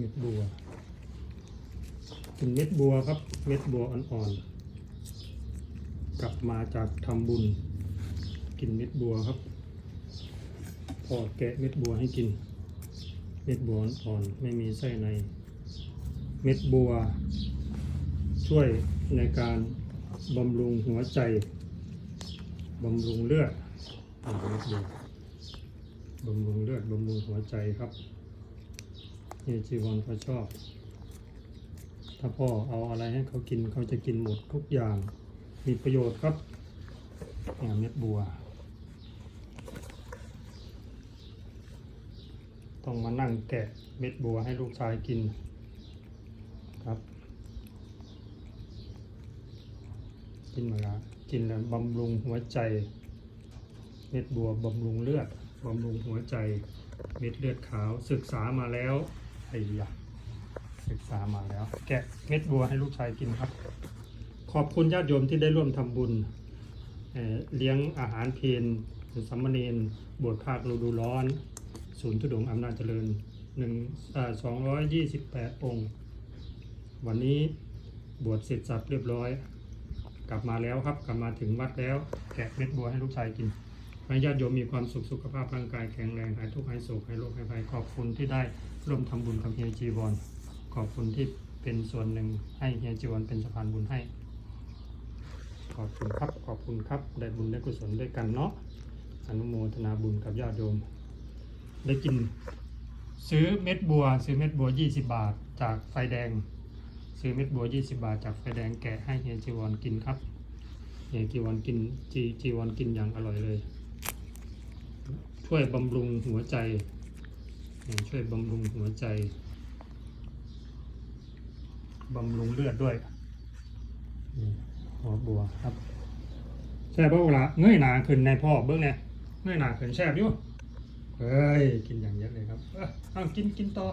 ม็ดบัวกินเม็ดบัวครับ เม็ดบัวอ่อนๆ กลับมาจากทำบุญ กินเม็ดบัวครับ พอแกะเม็ดบัวให้กิน เม็ดบัวอ่อนๆ ไม่มีไส้ใน เม็ดบัว ช่วยในการบำรุงหัวใจ บำรุงเลือดบำรุงเลือดบำรุงหัวใจครับ เยจีวอนเขาชอบ ถ้าพ่อเอาอะไรให้เขากินเขาจะกินหมดทุกอย่าง มีประโยชน์ครับอ่เม็ดบัว ต้องมานั่งแกะเม็ดบัวให้ลูกชายกินครับ กินมาละกินแล้วบำรุงหัวใจ เม็ดบัวบำรุงเลือดบำรุงหัวใจ เม็ดเลือดขาวศึกษามาแล้ว อ้ยะศึกษามาแล้ว แกะเม็ดบัวให้ลูกชายกินครับ ขอบคุณญาติโยมที่ได้ร่วมทำบุญเเลี้ยงอาหารเพนสัมมเนนบวชภาคฤดูร้อน ศูนย์ทุดงค์อำนาจเจริญหนึ่งสองร้อยยี่สิบแปดองค์ วันนี้บวชเสร็จสับเรียบร้อย กลับมาแล้วครับ กลับมาถึงวัดแล้ว แกะเม็ดบัวให้ลูกชายกิน ให้ญาติโยมมีความสุขสุขภาพร่างกายแข็งแรงหายทุกข์หายโศกหายโรคหายภัยขอบคุณที่ได้ร่วมทำบุญกับเฮียจีวรขอบคุณที่เป็นส่วนหนึ่งให้เฮียจีวรเป็นสะพานบุญให้ ขอบคุณครับขอบคุณครับได้บุญได้กุศลด้วยกันเนาะอนุโมทนาบุญกับญาติโยม ได้กิน ซื้อเม็ดบัว ซื้อเม็ดบัว 20 บาท จากไฟแดง ซื้อเม็ดบัว 20 บาท จากไฟแดงแกะให้เฮียจีวรกินครับเฮียจีวรกินจีจีวรกินอย่างอร่อยเลย ช่วยบำรุงหัวใจเนี่ยช่วยบำรุงหัวใจบำรุงเลือดด้วยนี่หัวบัวครับแช่บเวลาเงยหนาขึ้นในพ่อเบิ้งเนี่ยเงยหนาขึ้นแช่บอยู่เฮ้ยกินอย่างเยอะเลยครับเอ้อเอากินกินต่อ